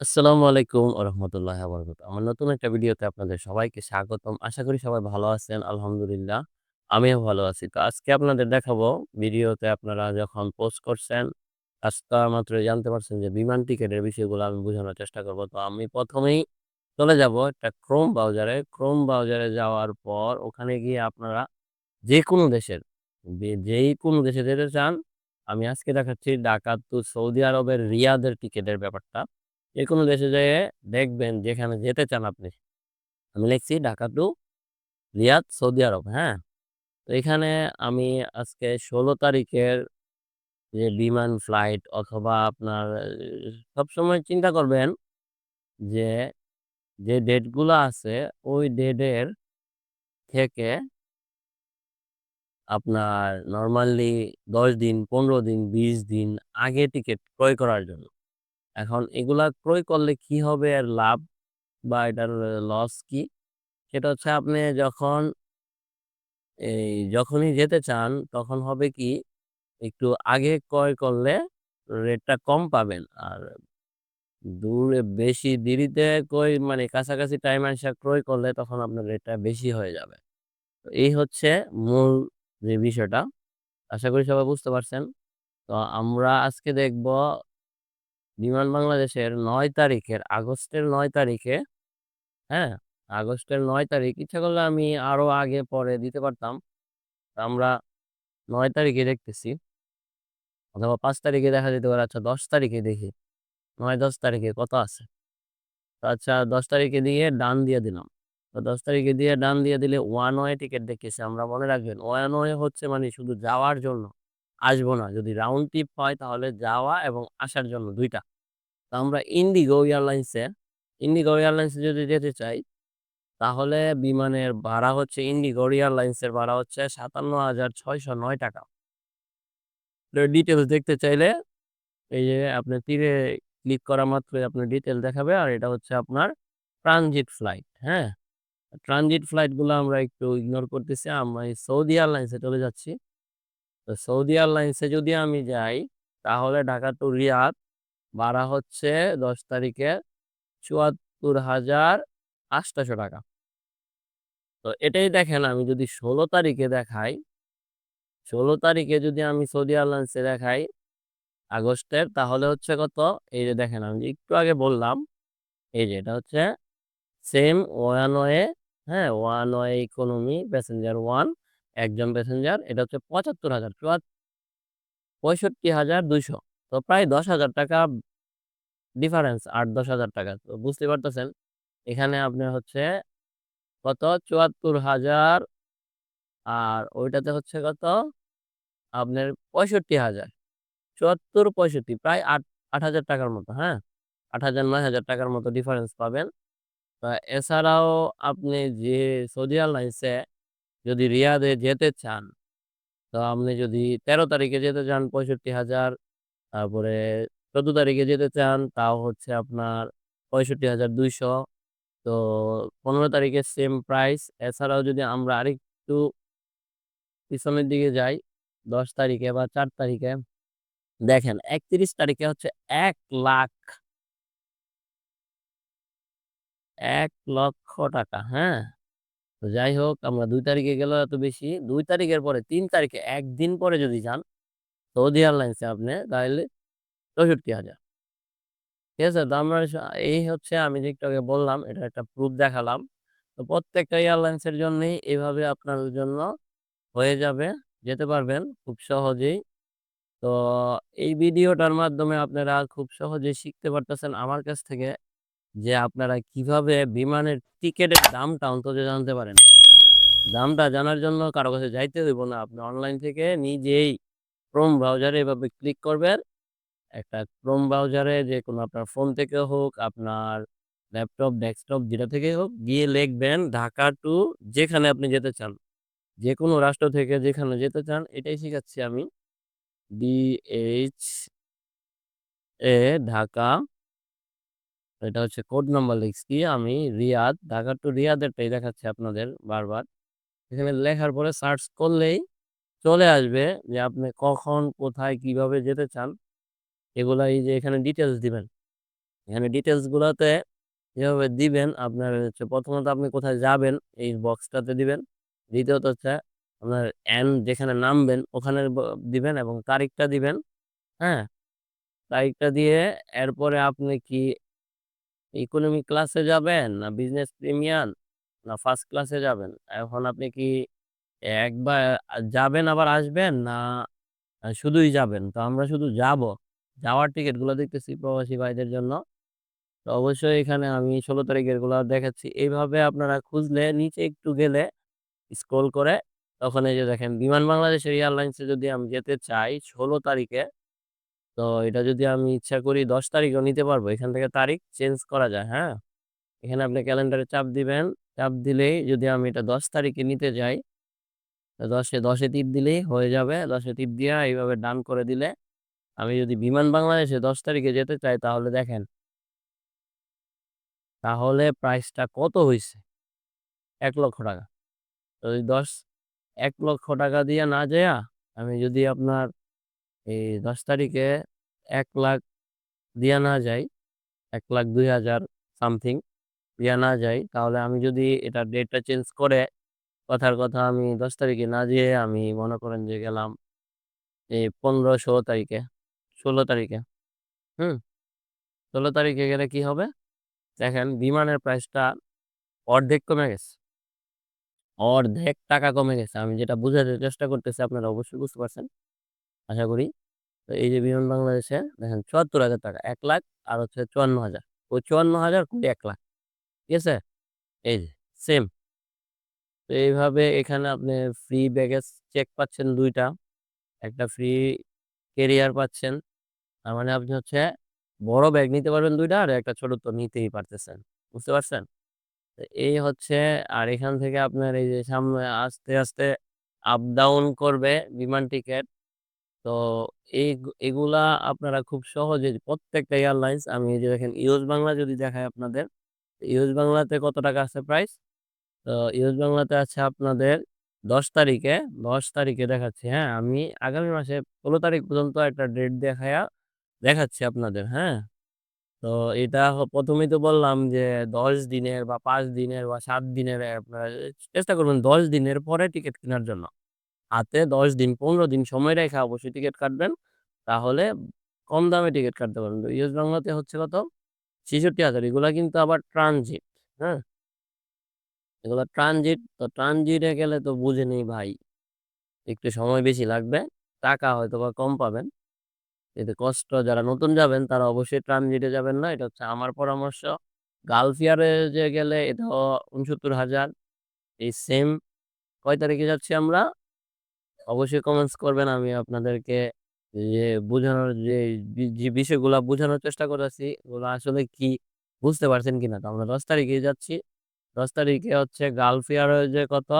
আসসালামু আলাইকুম রাহমাতুল্লাহি আমার নতুন একটা ভিডিওতে আপনাদের সবাইকে স্বাগতম। আশা করি সবাই ভালো আছেন। আলহামদুলিল্লাহ, আমিও ভালো আছি। তো আজকে আপনাদের দেখাবো ভিডিওতে আপনারা যখন পোস্ট করছেন, আজকা মাত্র জানতে পারছেন যে বিমান টিকেটের বিষয়গুলো আমি বোঝানোর চেষ্টা করব। তো আমি প্রথমেই চলে যাব একটা ক্রোম ব্রাউজারে। ক্রোম ব্রাউজারে যাওয়ার পর ওখানে গিয়ে আপনারা যেকোনো দেশের, যেই কোনো দেশে যেতে চান, আমি আজকে দেখাচ্ছি ঢাকা টু সৌদি আরবের রিয়াদের টিকেটের ব্যাপারটা। যেকোনো দেশে যেয়ে দেখবেন যেখানে যেতে চান আপনি। আমি লিখছি Dhaka to Riyadh, Saudi Arab, হ্যাঁ? তো এখানে আমি আজকে ১৬ তারিখের যে বিমান ফ্লাইট অথবা আপনার সবসময় চিন্তা করবেন যে, যে ডেটগুলো আছে ওই ডেটের থেকে আপনার নরমালি ১০ দিন, ১৫ দিন, ২০ দিন আগে টিকিট ক্রয় করার জন্য। এখন এগুলা ক্রয় করলে কি হবে এর লাভ বা এটার লস কি? সেটা হচ্ছে আপনি যখন, এই যখনই যেতে চান, তখন হবে কি, একটু আগে ক্রয় করলে রেটটা কম পাবেন। আর দূরে বেশি দেরিতে ক্রয় মানে কাছাকাছি টাইম আইসা ক্রয় করলে তখন আপনার রেটটা বেশি হয়ে যাবে। তো এই হচ্ছে মূল যে বিষয়টা। আশা করি সবাই বুঝতে পারছেন। তো আমরা আজকে দেখব বিমান বাংলাদেশের নয় তারিখের আগস্টের নয় তারিখে, হ্যাঁ? আগস্টের নয় তারিখ ইচ্ছা করলে আমি আরও আগে পরে দিতে পারতাম। আমরা নয় তারিখে দেখতেছি। অথবা পাঁচ তারিখে দেখা যেতে পারে। আচ্ছা ১০ তারিখে দেখি। নয় দশ তারিখে কত আছে? আচ্ছা ১০ তারিখে দিয়ে ডান দিয়ে দিলাম। তো ১০ তারিখে দিয়ে ডান দিয়ে দিলে ওয়ান ওয়ে টিকিট দেখতেছি আমরা। মনে রাখবেন ওয়ান ওয়ে হচ্ছে মানে শুধু যাওয়ার জন্য, আসব না। যদি রাউন্ড ট্রিপ হয় তাহলে যাওয়া এবং আসার জন্য দুইটা তো আমরা ইন্ডিগো এয়ারলাইন্সে, ইন্ডিগো এয়ারলাইন্সে যদি যেতে চাই, তাহলে বিমানের ভাড়া হচ্ছে ইন্ডিগো এয়ারলাইন্সের ভাড়া হচ্ছে সাতান্ন হাজার ছয়শো নয় টাকা ডিটেলস দেখতে চাইলে এই যে আপনি তীরে ক্লিক করা মাত্রই আপনার ডিটেইল দেখাবে। আর এটা হচ্ছে আপনার ট্রানজিট ফ্লাইট, হ্যাঁ? ট্রানজিট ফ্লাইটগুলো আমরা একটু ইগনোর করতেছি। আমরা এই সৌদি এয়ারলাইন্সে চলে যাচ্ছি। তো সৌদি এয়ারলাইন্সে যদি আমি যাই তাহলে ঢাকা টু রিয়াদ ভাড়া হচ্ছে ১০ তারিখে ৳৭৪,৮০০ তো এটাই দেখেন আমি যদি ১৬ তারিখে দেখাই ১৬ তারিখে যদি আমি সৌদি এয়ারলাইন্সে দেখাই আগস্টের তাহলে হচ্ছে কত? এই যে দেখেন আমি একটু আগে বললাম, এই যে এটা হচ্ছে সেম ওয়ান ওয়ে, হ্যাঁ? ওয়ান ওয়ে ইকোনমি প্যাসেঞ্জার 1 একজন প্যাসেঞ্জার এটা হচ্ছে ৭৫,০০০ চুয়াত ৳৬৫,২০০ তো প্রায় ৳১০,০০০ ডিফারেন্স ৮-১০,০০০ তো বুঝতে পারতেছেন এখানে আপনার হচ্ছে কত? ৭৪,০০০ আর ওইটাতে হচ্ছে কত? আপনার ৬৫,০০০ ৭৪-৬৫ প্রায় আট আট হাজার টাকার মতো, হ্যাঁ? আট হাজার নয় হাজার টাকার মতো ডিফারেন্স পাবেন। তো এছাড়াও আপনি যে সৌদি এয়ারলাইন্সে যদি রিয়াদে যেতে চান, তো আপনি যদি ১৩ তারিখে যেতে চান ৬৫,০০০ তারপরে ১৪ তারিখে যেতে চান তাও হচ্ছে আপনার ৬৫,২০০ তো ১৫ তারিখে সেম প্রাইস। এছাড়াও যদি আমরা আরেকটু পিছনের দিকে যাই ১০ তারিখে বা চার তারিখে দেখেন ৩১ তারিখে হচ্ছে এক লাখ এক লক্ষ টাকা হ্যাঁ? তো যাই হোক আমরা দুই তারিখে গেলেও এত বেশি। দুই তারিখের পরে তিন তারিখে একদিন পরে যদি যান সৌদি এয়ারলাইন্সে আপনি তাহলে চৌষট্টি হাজার ঠিক আছে? তো আমরা এই হচ্ছে আমি একটু বললাম এটা একটা প্রুফ দেখালাম। তো প্রত্যেকটা এয়ারলাইন্সের জন্যই এভাবে আপনার জন্য হয়ে যাবে, যেতে পারবেন খুব সহজেই। তো এই ভিডিওটার মাধ্যমে আপনারা খুব সহজেই শিখতে পারতেছেন আমার কাছ থেকে যে আপনারা কীভাবে বিমানের টিকেটের দামটা অন্তত জানতে পারেন। দামটা জানার জন্য কারও কাছে যাইতে হইব না। আপনি অনলাইন থেকে নিজেই ক্রোম ব্রাউজারে এভাবে ক্লিক করবেন। একটা ক্রোম ব্রাউজারে যে কোনো আপনার ফোন থেকে হোক, আপনার ল্যাপটপ, ডেস্কটপ যেটা থেকে হোক গিয়ে লিখবেন ঢাকা টু যেখানে আপনি যেতে চান। যে কোনো রাষ্ট্র থেকে যেখানে যেতে চান এটাই শিখাচ্ছি আমি। ডিএইচ এ ঢাকা এটা হচ্ছে কোড নাম্বার লিখছি আমি রিয়াদ, ঢাকা টু রিয়াদেরটাই দেখাচ্ছি আপনাদের বারবার। এখানে লেখার পরে সার্চ করলেই চলে আসবে যে আপনি কখন, কোথায়, কীভাবে যেতে চান। এগুলা এই যে এখানে ডিটেলস দিবেন। এখানে ডিটেইলস গুলাতে যেভাবে দিবেন আপনার হচ্ছে প্রথমত আপনি কোথায় যাবেন এই বক্সটাতে দিবেন। দ্বিতীয়ত হচ্ছে আপনার এন্ড যেখানে নামবেন ওখানে দিবেন এবং তারিখটা দিবেন। হ্যাঁ? তারিখটা দিয়ে এরপরে আপনি কি ইকোনমি ক্লাসে যাবেন না বিজনেস প্রিমিয়াম না ফার্স্ট ক্লাসে যাবেন? এখন আপনি কি একবার যাবেন আবার আসবেন না শুধুই যাবেন? তো আমরা শুধু যাব। যাওয়ার টিকেটগুলো দেখতেছি প্রবাসী ভাইদের জন্য। তো অবশ্যই এখানে আমি ১৬ তারিখেরগুলা দেখাচ্ছি। এইভাবে আপনারা খুঁজলে নিচে একটু গেলে স্ক্রল করে তখন এই যে দেখেন বিমান বাংলাদেশের এয়ারলাইন্সে যদি আমি যেতে চাই ১৬ তারিখে, তো এটা যদি আমি ইচ্ছা করি ১০ তারিখেও নিতে পারব। এখান থেকে তারিখ চেঞ্জ করা যায়, হ্যাঁ? এখানে আপনি ক্যালেন্ডারে চাপ দিবেন। চাপ দিলেই যদি আমি এটা ১০ তারিখে নিতে যাই, তো ১০ এ ১০ টিপ দিলেই হয়ে যাবে। ১০ এ টিপ দিয়া এইভাবে ডান করে দিলে আমি যদি বিমান বাংলাদেশে ১০ তারিখে যেতে চাই তাহলে দেখেন তাহলে প্রাইসটা কত হইছে? ৳১,০০,০০০ তো এই ১০ ৳১,০০,০০০ দিয়া না যাইয়া আমি যদি আপনার এই ১০ তারিখে ১,০০,০০০ দিয়া না যাই, ১,০০,০০০ সামথিং দিয়া না যাই, তাহলে আমি যদি এটার ডেটটা চেঞ্জ করে কথার কথা আমি ১০ তারিখে না যেয়ে আমি মনে করেন যে গেলাম এই ১৫-১৬ তারিখে, ১৬ তারিখে, হুম? ১৬ তারিখে গেলে কি হবে? দেখেন বিমানের প্রাইসটা অর্ধেক কমে গেছে। অর্ধেক টাকা কমে গেছে। আমি যেটা বুঝাতে চেষ্টা করতেছি আপনারা অবশ্যই বুঝতে পারছেন। আশা করি। তো এই যে বিমান বাংলাদেশে দেখেন ৳৭৪,০০০ ১,০০,০০০ আর হচ্ছে ৫৪,০০০ ওই ৫৪,০০০ কোটি ১,০০,০০০ ঠিক আছে? এই যে সেম। তো এইভাবে এখানে আপনি ফ্রি ব্যাগেজ চেক পাচ্ছেন দুইটা একটা ফ্রি কেরিয়ার পাচ্ছেন। তার মানে আপনি হচ্ছে বড় ব্যাগ নিতে পারবেন দুইটা আর একটা ছোট তো নিতেই পারতেছেন। বুঝতে পারছেন? এই হচ্ছে আর এখান থেকে আপনার এই যে সামনে আস্তে, আস্তে আপ ডাউন করবে বিমান টিকেট। তো এই এগুলা আপনারা খুব সহজে প্রত্যেকটা এয়ারলাইন্স আমি যে দেখেন ইউএস বাংলা যদি দেখায় আপনাদের, ইউএস বাংলাতে কত টাকা আছে প্রাইস? তো ইউএস বাংলাতে আছে আপনাদের ১০ তারিখে, ১০ তারিখে দেখাচ্ছি, হ্যাঁ? আমি আগামী মাসে ১৬ তারিখ পর্যন্ত একটা ডেট দেখাইয়া দেখাচ্ছি আপনাদের, হ্যাঁ? তো এটা প্রথমেই তো বললাম যে ১০ দিনের বা পাঁচ দিনের বা সাত দিনের আপনারা চেষ্টা করবেন ১০ দিনের পরে টিকিট কেনার জন্য। হাতে ১০ দিন ১৫ দিন সময় রেখে অবশ্যই টিকিট কাটবেন। তাহলে কম দামে টিকিট কাটতে পারবেন। ইউএস বাংলাতে হচ্ছে কত? ৬৬,০০০ এগুলা কিন্তু আবার ট্রানজিট, হ্যাঁ? এগুলা ট্রানজিট, তো ট্রানজিটে গেলে তো বুঝেনই ভাই। একটু সময় বেশি লাগবে। টাকা হয়তো বা কম পাবেন। এতে কষ্ট যারা নতুন যাবেন তারা অবশ্যই ট্রানজিটে যাবেন না। এটা হচ্ছে আমার পরামর্শ। গালফ এয়ারে যে গেলে এটা উনসত্তর হাজার এই সেম কয় তারিখে যাচ্ছি আমরা? অবশ্যই কমেন্টস করবেন। আমি আপনাদেরকে যে বুঝানোর যে যে বিষয়গুলা বুঝানোর চেষ্টা করতেছি, ওগুলা আসলে কি বুঝতে পারছেন কিনা? তো আমরা দশ তারিখে যাচ্ছি। ১০ তারিখে হচ্ছে গালফ যে কত?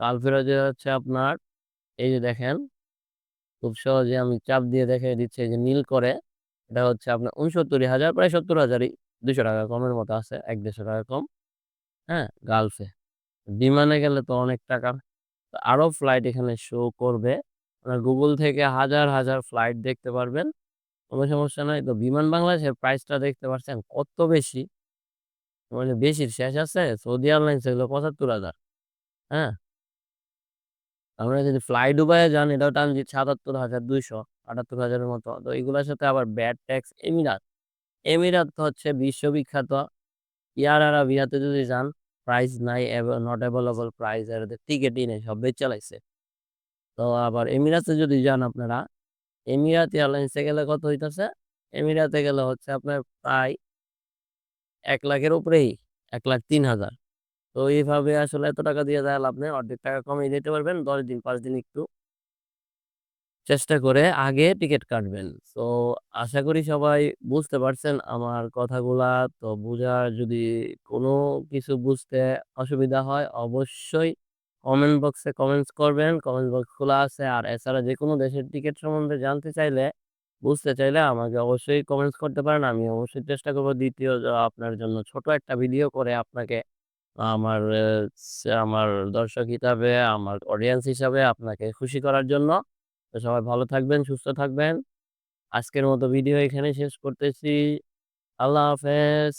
গালফ যে হচ্ছে আপনার এই যে দেখেন খুব সহজে আমি চাপ দিয়ে দেখে দিচ্ছি যে নীল করে। এটা হচ্ছে আপনার ৬৯,০০০ প্রায় ৭০,০০০ই ৳২০০ কমের মতো আছে। ৳১-১৫০ কম, হ্যাঁ? গালফে। বিমানে গেলে তো অনেক টাকা। আরও ফ্লাইট এখানে শো করবে। আপনার গুগল থেকে হাজার, হাজার ফ্লাইট দেখতে পারবেন। কোনো সমস্যা নাই। তো বিমান বাংলাদেশের প্রাইসটা দেখতে পাচ্ছেন কত বেশি? মানে বেশির শেষ আছে? সৌদি এয়ারলাইন্স এগুলো ৭৫,০০০ হ্যাঁ? আমরা যদি ফ্লাই দুবাইয়ে যান এটাও টানজি সাতাত্তর হাজার ৭৭,২০০ ৭৮,০০০ এর মতো। তো এগুলার সাথে আবার ভ্যাট ট্যাক্স এমিরাত। এমিরাত হচ্ছে বিশ্ববিখ্যাত। এয়ার আরাবিয়াতে যদি যান প্রাইস নাই নট অ্যাভেলেবল প্রাইস আর টিকেটই নেই সব বেইচ্চা চালাইছে তো আবার এমিরাতে যদি যান আপনারা, এমিরাত এয়ারলাইন্সে গেলে কত হইতেছে এমিরাতে গেলে হচ্ছে আপনার প্রায় এক লাখের উপরেই ১,০৩,০০০ তো এইভাবে আসলে এত টাকা দিয়ে যায় লাভ নেই। অর্ধেক টাকা কমিয়ে দিতে পারবেন। ১০ দিন পাঁচ দিন একটু চেষ্টা করে আগে টিকিট কাটবেন। তো আশা করি সবাই বুঝতে পারছেন আমার কথাগুলা। তো বুঝার যদি কোনো কিছু বুঝতে অসুবিধা হয় অবশ্যই কমেন্ট বক্সে কমেন্টস করবেন। কমেন্ট বক্স খোলা আছে। আর এছাড়া যেকোনো দেশের টিকিট সম্বন্ধে জানতে চাইলে, বুঝতে চাইলে আমাকে অবশ্যই কমেন্টস করতে পারেন। আমি অবশ্যই চেষ্টা করব ২য় জ আপনার জন্য ছোট একটা ভিডিও করে আপনাকে আমার আমার দর্শক হিসাবে, আমার অডিয়েন্স হিসাবে আপনাকে খুশি করার জন্য। তো সবাই ভালো থাকবেন, সুস্থ থাকবেন। আজকের মতো ভিডিও এখানে শেষ করতেছি। আল্লাহ হাফেজ